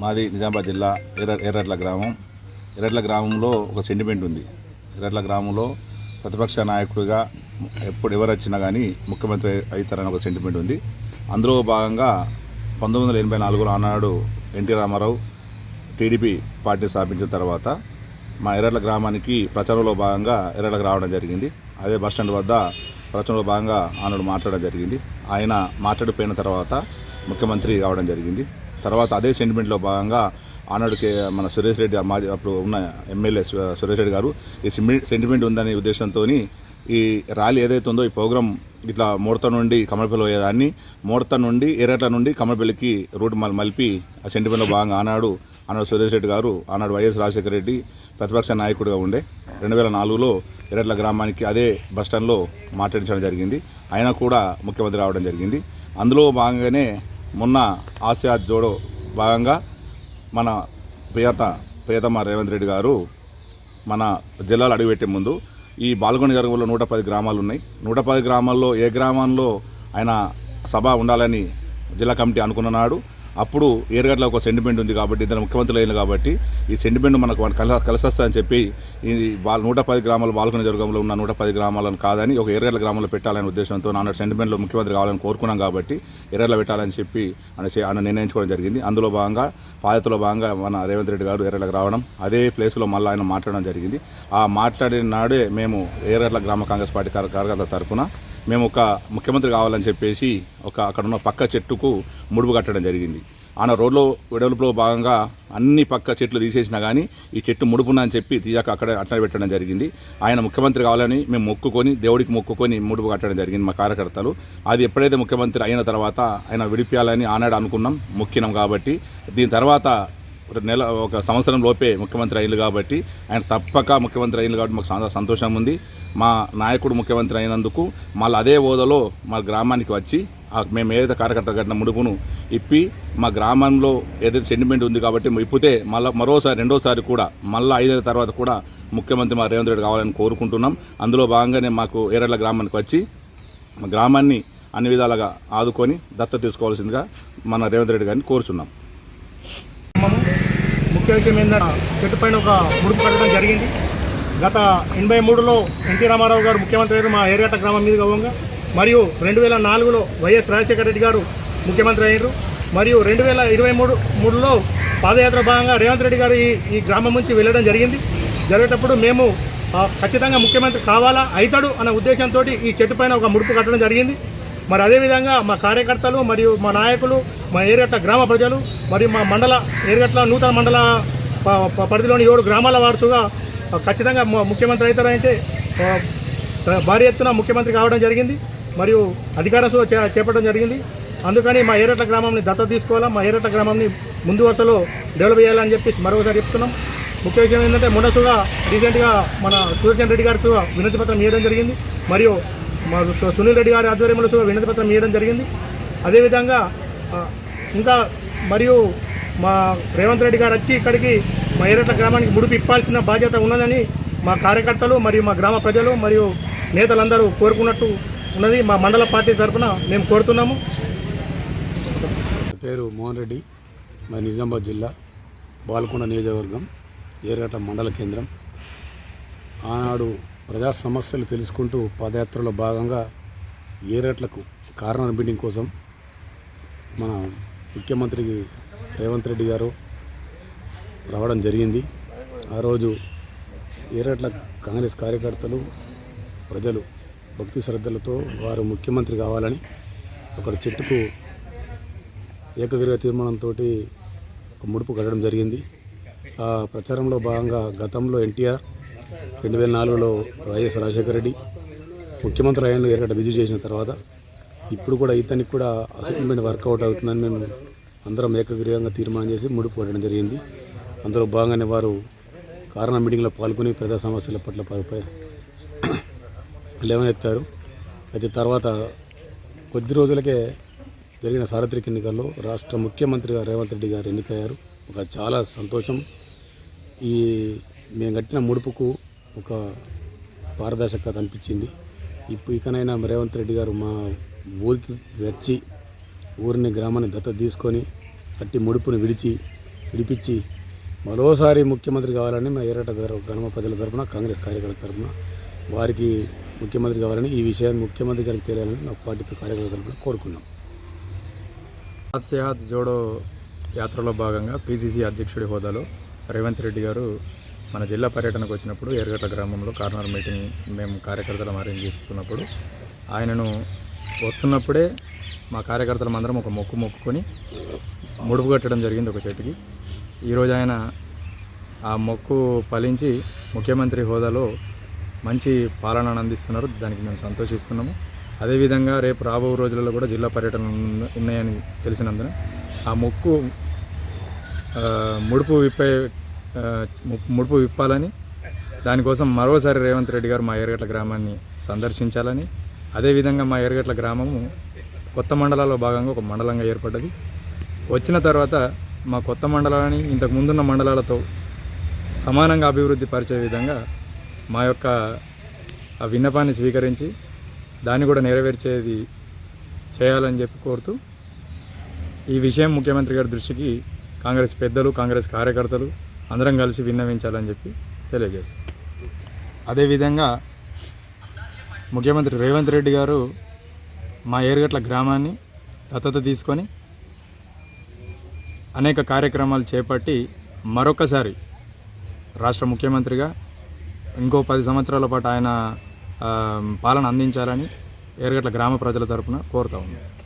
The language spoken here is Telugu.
మాది నిజామాబాద్ జిల్లా ఎర్ర ఎర్రట్ల గ్రామం. ఎర్రట్ల గ్రామంలో ఒక సెంటిమెంట్ ఉంది. ఎర్రట్ల గ్రామంలో ప్రతిపక్ష నాయకుడిగా ఎప్పుడు ఎవరు వచ్చినా కానీ ముఖ్యమంత్రి అవుతారని ఒక సెంటిమెంట్ ఉంది. అందులో భాగంగా పంతొమ్మిది వందల ఎనభై నాలుగులో ఆనాడు ఎన్టీ రామారావు టీడీపీ పార్టీ స్థాపించిన తర్వాత మా ఎర్రట్ల గ్రామానికి ప్రచారంలో భాగంగా ఎర్రట్లకు రావడం జరిగింది. అదే బస్టాండ్ వద్ద ప్రచారంలో భాగంగా ఆనాడు మాట్లాడడం జరిగింది. ఆయన మాట్లాడిపోయిన తర్వాత ముఖ్యమంత్రి కావడం జరిగింది. తర్వాత అదే సెంటిమెంట్లో భాగంగా ఆనాడుకి మన సురేష్ రెడ్డి మాజీ అప్పుడు ఉన్న ఎమ్మెల్యే సురేష్ రెడ్డి గారు ఈ సిమెంట్ సెంటిమెంట్ ఉందనే ఉద్దేశంతో ఈ ర్యాలీ ఏదైతే ఉందో ఈ ప్రోగ్రాం ఇట్లా మూడత నుండి కమలపల్లి పోయేదాన్ని మూడత నుండి ఎర్రట్ల నుండి కమలపల్లికి రూట్ మల్ మలిపి ఆ సెంటిమెంట్లో భాగంగా ఆనాడు ఆనాడు సురేష్ రెడ్డి గారు ఆనాడు వైఎస్ రాజశేఖర రెడ్డి ప్రతిపక్ష నాయకుడిగా ఉండే. రెండు వేల నాలుగులో ఎర్రట్ల గ్రామానికి అదే బస్టాండ్లో మాట్లాడించడం జరిగింది. ఆయన కూడా ముఖ్యమంత్రి రావడం జరిగింది. అందులో భాగంగానే మొన్న ఆసియా జోడో భాగంగా మన ప్రియత ప్రియతమ రేవంత్ రెడ్డి గారు మన జిల్లాలో అడుగుపెట్టే ముందు ఈ బాల్గొండ జరుగులో నూట పది గ్రామాలు ఉన్నాయి. నూట పది గ్రామాల్లో ఏ గ్రామంలో ఆయన సభ ఉండాలని జిల్లా కమిటీ అనుకున్నాడు అప్పుడు ఏరుగడ్ల ఒక సెంటిమెంట్ ఉంది కాబట్టి ఇద్దరు ముఖ్యమంత్రులు అయిన కాబట్టి ఈ సెంటిమెంట్ మనకు కల కలిసొస్తుందని చెప్పి ఈ వాళ్ళ నూట పది గ్రామాలు బాల్కొండ జరుగంలో ఉన్న నూట పది గ్రామాలను కాదని ఒక ఏరుగడ్ల గ్రామంలో పెట్టాలనే ఉద్దేశంతో నాన్న సెంటిమెంట్లో ముఖ్యమంత్రి కావాలని కోరుకున్నాం కాబట్టి ఎర్రగడ్ల పెట్టాలని చెప్పి ఆయన ఆయన నిర్ణయించుకోవడం జరిగింది. అందులో భాగంగా పాదతలో భాగంగా మన రేవంత్ రెడ్డి గారు ఎర్రలకు రావడం అదే ప్లేస్లో మళ్ళీ ఆయన మాట్లాడడం జరిగింది. ఆ మాట్లాడిన నాడే మేము ఏరట్ల గ్రామ కాంగ్రెస్ పార్టీ కార్యకర్తల తరఫున మేము ఒక ముఖ్యమంత్రి కావాలని చెప్పేసి ఒక అక్కడ ఉన్న పక్క చెట్టుకు ముడుపు కట్టడం జరిగింది. ఆయన రోడ్లో వెడల్పులో భాగంగా అన్ని పక్క చెట్లు తీసేసినా కానీ ఈ చెట్టు ముడుపున్నా అని చెప్పి తీయక అక్కడ అట్లా పెట్టడం జరిగింది. ఆయన ముఖ్యమంత్రి కావాలని మేము మొక్కుకొని దేవుడికి మొక్కుకొని ముడుపు కట్టడం జరిగింది మా కార్యకర్తలు. అది ఎప్పుడైతే ముఖ్యమంత్రి అయిన తర్వాత ఆయన విడిపించాలని ఆనాడు అనుకున్నాం మొక్కినాం కాబట్టి. దీని తర్వాత నెల ఒక సంవత్సరం లోపే ముఖ్యమంత్రి అయ్యింది కాబట్టి ఆయన తప్పక ముఖ్యమంత్రి అయ్యింది కాబట్టి మాకు చాలా సంతోషం ఉంది. మా నాయకుడు ముఖ్యమంత్రి అయినందుకు మళ్ళీ అదే హోదాలో మా గ్రామానికి వచ్చి మేము ఏదైతే కార్యకర్త కట్టిన ముడుపును ఇప్పి మా గ్రామంలో ఏదైతే సెంటిమెంట్ ఉంది కాబట్టి ఇప్పితే మళ్ళీ మరోసారి రెండోసారి కూడా మళ్ళీ ఐదేళ్ళ తర్వాత కూడా ముఖ్యమంత్రి మా రేవంత్ రెడ్డి కావాలని కోరుకుంటున్నాం. అందులో భాగంగానే మాకు ఏరళ్ళ గ్రామానికి వచ్చి మా గ్రామాన్ని అన్ని విధాలుగా ఆదుకొని దత్త తీసుకోవాల్సిందిగా మన రేవంత్ రెడ్డి గారిని కోరుచున్నాం. ముఖ్య విషయం ఏంటంటే చెట్టు పైన ఒక ముడుపు కట్టడం జరిగింది. గత ఎనభై మూడులో ఎన్టీ రామారావు గారు ముఖ్యమంత్రి అయ్యారు మా ఏరియాట గ్రామం మీద గౌరవంగా మరియు రెండు వేల నాలుగులో వైఎస్ రాజశేఖర రెడ్డి గారు ముఖ్యమంత్రి అయ్యారు మరియు రెండు వేల ఇరవై మూడు మూడులో పాదయాత్ర భాగంగా రేవంత్ రెడ్డి గారు ఈ ఈ గ్రామం నుంచి వెళ్ళడం జరిగింది. జరిగేటప్పుడు మేము ఖచ్చితంగా ముఖ్యమంత్రి కావాలా అవుతాడు అన్న ఉద్దేశంతో ఈ చెట్టు పైన ఒక ముడుపు కట్టడం జరిగింది. మరి అదేవిధంగా మా కార్యకర్తలు మరియు మా నాయకులు మా ఏరియట్ల గ్రామ ప్రజలు మరియు మా మండల ఏరియట్ల నూతన మండల పరిధిలోని ఏడు గ్రామాల వారసుగా ఖచ్చితంగా ముఖ్యమంత్రి అవుతారంటే భారీ ఎత్తున ముఖ్యమంత్రి కావడం జరిగింది. మరియు అధికారం చే- చేపట్టడం జరిగింది. అందుకని మా ఏరట్ల గ్రామంని దత్తత తీసుకోవాలా మా ఏరట్ల గ్రామంని ముందు వరుసలో డెవలప్ చేయాలని చెప్పేసి మరొకసారి చెప్తున్నాం. ముఖ్య విషయం ఏంటంటే మొన్నసుగా రీసెంట్గా మన సుదర్శన్ రెడ్డి గారు వినతి పత్రం ఇవ్వడం జరిగింది. మరియు మా సునీల్ రెడ్డి గారి ఆధ్వర్యంలో వినతి పత్రం ఇవ్వడం జరిగింది. అదేవిధంగా ఇంకా మరియు మా రేవంత్ రెడ్డి గారు వచ్చి ఇక్కడికి మా గ్రామానికి ముడుపు ఇప్పాల్సిన బాధ్యత ఉన్నదని మా కార్యకర్తలు మరియు మా గ్రామ ప్రజలు మరియు నేతలందరూ కోరుకున్నట్టు ఉన్నది మా మండల పార్టీ తరఫున మేము కోరుతున్నాము. నా పేరు మోహన్ రెడ్డి మరి నిజామాబాద్ జిల్లా బాల్కొండ నియోజకవర్గం ఏరగట్ట మండల కేంద్రం. ఆనాడు ప్రజా సమస్యలు తెలుసుకుంటూ పాదయాత్రలో భాగంగా ఏరట్లకు కారణం బిడ్డింగ్ కోసం మన ముఖ్యమంత్రి రేవంత్ రెడ్డి గారు రావడం జరిగింది. ఆ రోజు ఏరట్ల కాంగ్రెస్ కార్యకర్తలు ప్రజలు భక్తి శ్రద్ధలతో వారు ముఖ్యమంత్రి కావాలని ఒకరి చెట్టుకు ఏకగ్రీవ తీర్మానంతో ఒక ముడుపు కట్టడం జరిగింది. ఆ ప్రచారంలో భాగంగా గతంలో ఎన్టీఆర్ రెండు వేల నాలుగులో వైఎస్ రాజశేఖర రెడ్డి ముఖ్యమంత్రి ఆయన ఏరగడ్డ విజయ్ చేసిన తర్వాత ఇప్పుడు కూడా ఇతనికి కూడా అసెట్మెంట్ వర్కౌట్ అవుతుందని మేము అందరం ఏకగ్రీవంగా తీర్మానం చేసి ముడుపు కట్టడం జరిగింది. అందులో భాగంగానే వారు కారణ మీటింగ్లో పాల్గొని ప్రజా సమస్యల పట్ల లేవనెత్తారు. అయితే తర్వాత కొద్ది రోజులకే జరిగిన సార్వత్రిక ఎన్నికల్లో రాష్ట్ర ముఖ్యమంత్రిగా రేవంత్ రెడ్డి గారు ఎన్నికయ్యారు. ఒక చాలా సంతోషం. ఈ మేము కట్టిన ముడుపుకు ఒక పారదర్శకత అనిపించింది. ఇప్పుడు ఇకనైనా రేవంత్ రెడ్డి గారు మా ఊరికి వచ్చి ఊరిని గ్రామాన్ని దత్తత తీసుకొని కట్టి ముడుపుని విడిచి విడిపించి మరోసారి ముఖ్యమంత్రి కావాలని మా ఏరట గ్రామ ప్రజల తరఫున కాంగ్రెస్ కార్యకర్తల తరఫున వారికి ముఖ్యమంత్రి కావాలని ఈ విషయాన్ని ముఖ్యమంత్రి గారికి తెలియాలని మా పార్టీ కార్యకర్తల తరఫున కోరుకున్నాం. హాత్ సెహాత్ జోడో యాత్రలో భాగంగా పీసీసీ అధ్యక్షుడి హోదాలో రేవంత్ రెడ్డి గారు మన జిల్లా పర్యటనకు వచ్చినప్పుడు ఎర్రగట్ట గ్రామంలో కార్నర్ మీటింగ్ మేము కార్యకర్తలం అరేంజ్ చేస్తున్నప్పుడు ఆయనను వస్తున్నప్పుడే మా కార్యకర్తలం అందరం ఒక మొక్కు మొక్కుకొని ముడుపు కట్టడం జరిగింది ఒక చెట్టుకి. ఈరోజు ఆయన ఆ మొక్కు ఫలించి ముఖ్యమంత్రి హోదాలో మంచి పాలనను అందిస్తున్నారు. దానికి మేము సంతోషిస్తున్నాము. అదేవిధంగా రేపు రాబో రోజులలో కూడా జిల్లా పర్యటన ఉన్నాయని తెలిసినందున ఆ మొక్కు ముడుపు విప్పే ము- ముడుపు విప్పాలని దానికోసం మరోసారి రేవంత్ రెడ్డి గారు మా ఎరగట్ల గ్రామాన్ని సందర్శించాలని అదేవిధంగా మా ఎరగట్ల గ్రామము కొత్త మండలాల్లో భాగంగా ఒక మండలంగా ఏర్పడ్డది. వచ్చిన తర్వాత మా కొత్త మండలాన్ని ఇంతకు ముందున్న మండలాలతో సమానంగా అభివృద్ధి పరిచే విధంగా మా యొక్క ఆ విన్నపాన్ని స్వీకరించి దాన్ని కూడా నెరవేర్చేది చేయాలని చెప్పి కోరుతూ ఈ విషయం ముఖ్యమంత్రి గారి దృష్టికి కాంగ్రెస్ పెద్దలు కాంగ్రెస్ కార్యకర్తలు అందరం కలిసి విన్నవించాలని చెప్పి తెలియజేస్తాం. అదేవిధంగా ముఖ్యమంత్రి రేవంత్ రెడ్డి గారు మా ఏరుగట్ల గ్రామాన్ని దత్తత తీసుకొని అనేక కార్యక్రమాలు చేపట్టి మరొకసారి రాష్ట్ర ముఖ్యమంత్రిగా ఇంకో పది సంవత్సరాల పాటు ఆయన పాలన అందించాలని ఏరుగట్ల గ్రామ ప్రజల తరపున కోరుతా ఉన్నాను